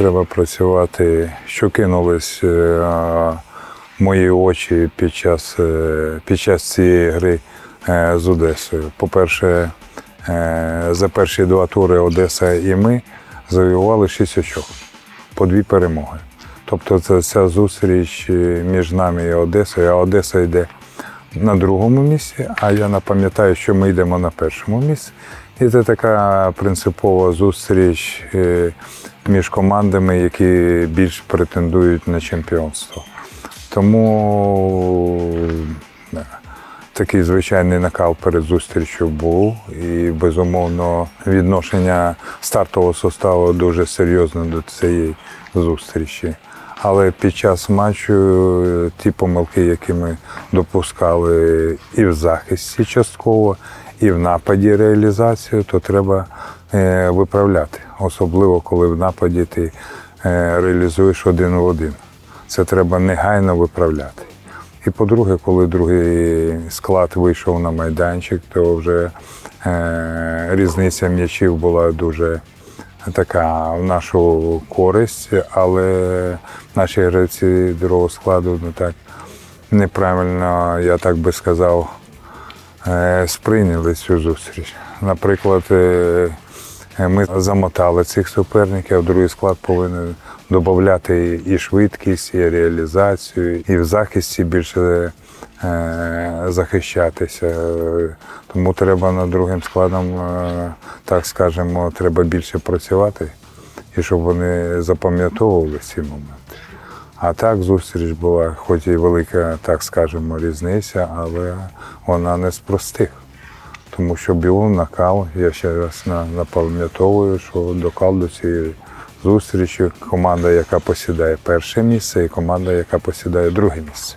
треба працювати, що кинулись е, мої очі під час, е, під час цієї гри е, з Одесою. По-перше, за перші два тури Одеса і ми завоювали шість очок по дві перемоги. Тобто це ця зустріч між нами і Одесою, а Одеса йде на другому місці, а я напам'ятаю, що ми йдемо на першому місці. І це така принципова зустріч е, між командами, які більш претендують на чемпіонство. Тому е, такий звичайний накал перед зустрічю був. І, безумовно, відношення стартового составу дуже серйозне до цієї зустрічі. Але під час матчу е, ті помилки, які ми допускали і в захисті частково, і в нападі реалізацію, то треба е, виправляти. Особливо, коли в нападі ти е, реалізуєш один в один. Це треба негайно виправляти. І по-друге, коли другий склад вийшов на майданчик, то вже е, різниця м'ячів була дуже така в нашу користь, але наші гравці другого складу ну, так неправильно, я так би сказав, сприйняли цю зустріч. Наприклад, е, ми замотали цих суперників, а другий склад повинен додати і швидкість, і реалізацію, і в захисті більше е, захищатися. Тому треба над другим складом, е, так скажемо, треба більше працювати, і щоб вони запам'ятовували ці моменти. А так зустріч була, хоч і велика, так скажемо, різниця, але вона не з простих. Тому що білун накал, я ще раз напам'ятовую, що докал до цієї зустрічі команда, яка посідає перше місце, і команда, яка посідає друге місце.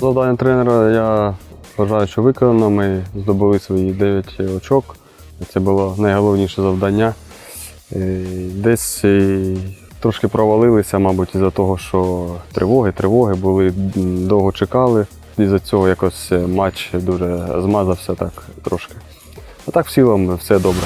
Завдання тренера я вважаю, що виконано. Ми здобули свої 9 очок. Це було найголовніше завдання. Е, Десь е, трошки провалилися, мабуть, із-за того, що тривоги, тривоги були, довго чекали. Із-за цього якось е, матч дуже змазався так трошки. А так в цілому все добре.